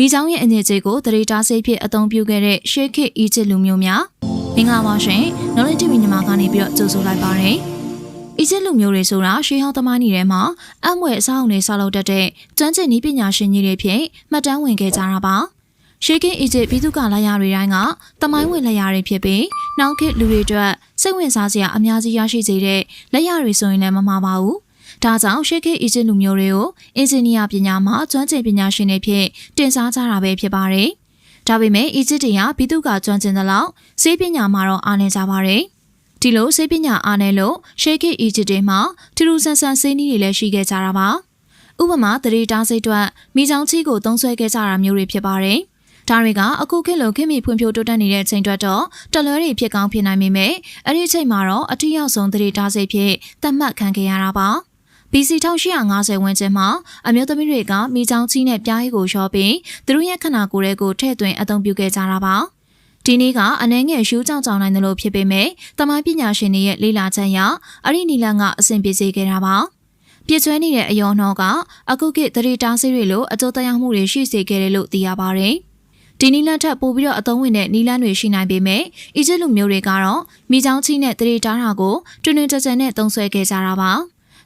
မိချောင်းရဲ့အညစ်အကြေးကိုတရေတားဆေးဖြစ်အသုံးပြုခဲ့တဲ့ရှေးခေတ်အီဂျစ်လူမျိုးများမင်္ဂလာပါရှင်။ Knowledge TV ညီမကနေပြီးတော့ကြိုဆိုလိုက်ပါရစေ။အီဂျစ်လူမျိုးတွေဆိုတာရှေးဟောင်းသမိုင်းတွေထဲမှာအမွေအဆောက်အုံတွေဆောက်လုပ်တတ်တဲ့ကျွမ်းကျင်နည်းပညာရှင်ကြီးတွေဖြစ်မှတ်တမ်းဝင်ခဲ့ကြတာပါ။ရှေးခေတ်အီဂျစ်ပြည်သူ့ကလက်ရာတွေတိုင်းကသမိုင်းဝင်လက်ရာတွေဖြစ်ပြီးနောက်ခေတ်လူတွေအတွက်စိတ်ဝင်စားစရာအများကြီးရရှိစေတဲ့လက်ရာတွေဆိုရင်လည်းမမှားပါဘူး။ ဒါကြောင့်ရှေးခေတ်အီဂျစ်လူမျိုးတွေကိုအင်ဂျင်နီယာပညာမှာကျွမ်းကျင်ပညာရှင်တွေဖြစ်တင်စားကြတာပဲဖြစ်ပါတယ်။ဒါပေမဲ့အီဂျစ်တွေကပြည်သူ့ကကျွမ်းကျင်သလောက်စေပညာမှာတော့အားနည်းကြပါတယ်။ဒီလိုစေပညာအားနည်းလို့ရှေးခေတ်အီဂျစ်တွေမှာထူးထူးဆန်းဆန်းစေးနည်းတွေလည်းရှိခဲ့ကြတာပါ။ဥပမာတရေတားစိတ်အတွက်မိချောင်းချီကိုသုံးဆွဲခဲ့ကြတာမျိုးတွေဖြစ်ပါတယ်။ဒါတွေကအခုခေတ်လိုခေတ်မီဖွံ့ဖြိုးတိုးတက်နေတဲ့ချိန်တွက်တော့တလွဲတွေဖြစ်ကောင်းဖြစ်နိုင်ပေမဲ့အဲ့ဒီအချိန်မှာတော့အထူးရောက်ဆုံးတရေတားစိတ်ဖြစ်သတ်မှတ်ခံခဲ့ရတာပါ။ BC 1850ဝန်းကျင်မှာအမျိုးသမီးတွေကမိချောင်းချီနဲ့ပြားရည်ကိုလျှော်ပြီးသူတို့ရဲ့ခန္ဓာကိုယ်တွေကိုထည့်သွင်းအသုံးပြုခဲ့ကြတာပါဒီနေ့ကအနှဲငယ်ရှူးကြောင်ကြောင်နိုင်တယ်လို့ဖြစ်ပေမဲ့တမိုင်းပညာရှင်တွေရဲ့လေ့လာချက်အရအဲ့ဒီနီလန်ကအဆင်ပြေစေခဲ့တာပါပြည့်ချွဲနေတဲ့အယောနှောကအခုခေတ်သတိတားဆေးတွေလိုအကျိုးတရားမှုတွေရှိစေခဲ့တယ်လို့သိရပါတယ်ဒီနီလန်ထက်ပိုပြီးတော့အသုံးဝင်တဲ့နီလန်တွေရှိနိုင်ပေမဲ့အီဂျစ်လူမျိုးတွေကတော့မိချောင်းချီနဲ့သတိတားတာကိုတွင်တွင်ကြကြနဲ့သုံးဆွဲခဲ့ကြတာပါ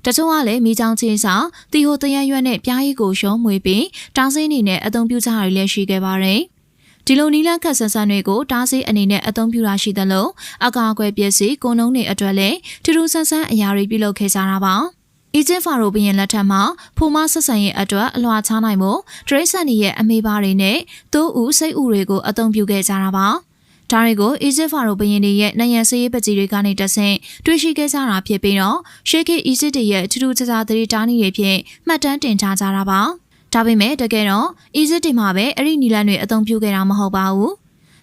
တချို့ကလည်းမိချောင်းချင်းစာတီဟိုတရရွက်နဲ့ပြားရည်ကိုရှုံးမွေပြီးတားစိနေနဲ့အသုံးပြုကြရလည်းရှိခဲ့ပါတယ်။ဒီလိုနီလန်းခတ်ဆန်းဆန်းတွေကိုတားစိအနေနဲ့အသုံးပြုတာရှိသလိုအကာအကွယ်ပစ္စည်းကိုနှုံးတွေအတွက်လည်းထူးထူးဆန်းဆန်းအရာတွေပြုလုပ်ခဲ့ကြတာပါ။အီဂျစ်ဖာရိုဘီယင်လက်ထက်မှာဖိုမဆက်ဆံရဲ့အတွက်အလွှာချနိုင်မှုဒရိဆန်ရဲ့အမေပါတွေနဲ့တိုးဦးစိတ်ဦးတွေကိုအသုံးပြုခဲ့ကြတာပါ။ ဒါတွေကိုအီဂျစ်ဖာရိုဘရင်တွေရဲ့နိုင်ငံစည်းရေးပကြီးတွေကနေတဆင့်တွေ့ရှိခဲ့ကြတာဖြစ်ပြီးတော့ရှေးခေတ်အီဂျစ်တွေရဲ့ထူးထူးခြားခြားသတိတားနည်းတွေဖြင့်မှတ်တမ်းတင်ထားကြတာပါဒါပေမဲ့တကယ်တော့အီဂျစ်တွေမှာပဲအဲ့ဒီနီလန်တွေအသုံးပြုခဲ့တာမဟုတ်ပါဘူး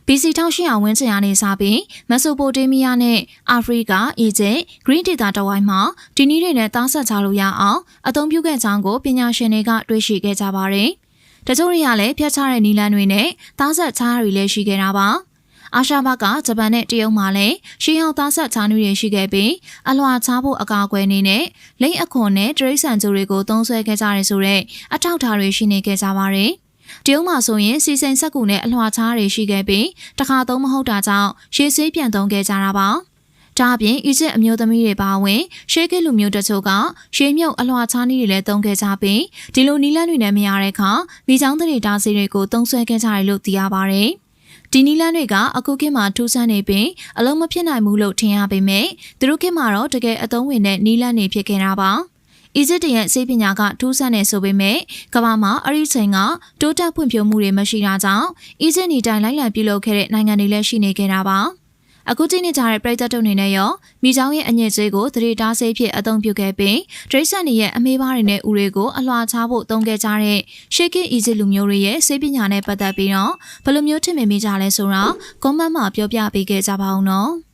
BC 1800ဝန်းကျင်ကနေစပြီးမက်ဆိုပိုတေးမီးယားနဲ့အာဖရိကအီဂျစ်ဂရင်းဒေတာတဝိုင်းမှာဒီနည်းတွေနဲ့သားဆက်ချလို့ရအောင်အသုံးပြုခဲ့ကြောင်းကိုပညာရှင်တွေကတွေ့ရှိခဲ့ကြပါတယ်။တချို့တွေကလည်းဖျက်ချတဲ့နီလန်တွေနဲ့သားဆက်ချားတွေလည်းရှိခဲ့တာပါ။ အာရှဘကဂျပန်နဲ့တရုတ်မှာလည်းရှေးဟောင်းသားဆက်ချားနူးတွေရှိခဲ့ပြီးအလွှာချဖို့အကာအကွယ်နေနဲ့လိမ့်အခွန်နဲ့တရိတ်ဆန်ကြိုတွေကိုသုံးဆွဲခဲ့ကြရဆိုတဲ့အထောက်အထားတွေရှိနေခဲ့ကြပါတယ်။တရုတ်မှာဆိုရင်စီစိန်ဆက်ကူနဲ့အလွှာချားတွေရှိခဲ့ပြီးတခါသုံးမဟုတ်တာကြောင့်ရှေးဆေးပြန်သုံးခဲ့ကြတာပါ။ဒါအပြင်အီဂျစ်အမျိုးသမီးတွေပါဝင်ရှေးကလူမျိုးတချို့ကရှေးမြုပ်အလွှာချားနည်းတွေလည်းသုံးခဲ့ကြပြီးဒီလိုနီလန်းတွေနဲ့မရတဲ့အခါမိချောင်းတွေတားစီတွေကိုသုံးဆွဲခဲ့ကြတယ်လို့သိရပါတယ်။ ဒီနီလန်းတွေကအခုခေတ်မှာထူးဆန်းနေပြီးအလုံးမဖြစ်နိုင်ဘူးလို့ထင်ရပေမဲ့သူတို့ခေတ်မှာတော့တကယ်အသုံးဝင်တဲ့နီလန်းတွေဖြစ်ခဲ့တာပါအီဂျစ်တရဲ့စေပညာကထူးဆန်းနေဆိုပေမဲ့ကမ္ဘာမှာအဲ့ဒီချိန်ကတိုးတက်ဖွံ့ဖြိုးမှုတွေမရှိတာကြောင့်အီဂျစ်နေတိုင်းလိုက်လံပြုလုပ်ခဲ့တဲ့နိုင်ငံတွေလည်းရှိနေခဲ့တာပါ အခုကြည့်နေကြတဲ့ပြည်သက်တို့အနေနဲ့ရောမိချောင်းရဲ့အညစ်အကြေးကိုသတိထားစေဖြစ်အသုံးပြုခဲ့ပြီးဒရိတ်ဆန်တွေရဲ့အမေးပါးတွေနဲ့ဥတွေကိုအလွှာချဖို့သုံးခဲ့ကြတဲ့ရှေးကင်းအီဂျစ်လူမျိုးတွေရဲ့စေပညာနဲ့ပတ်သက်ပြီးတော့ဘယ်လိုမျိုးထင်မြင်မိကြလဲဆိုတော့ကွန်မန့်မှာပြောပြပေးခဲ့ကြပါဦးနော်။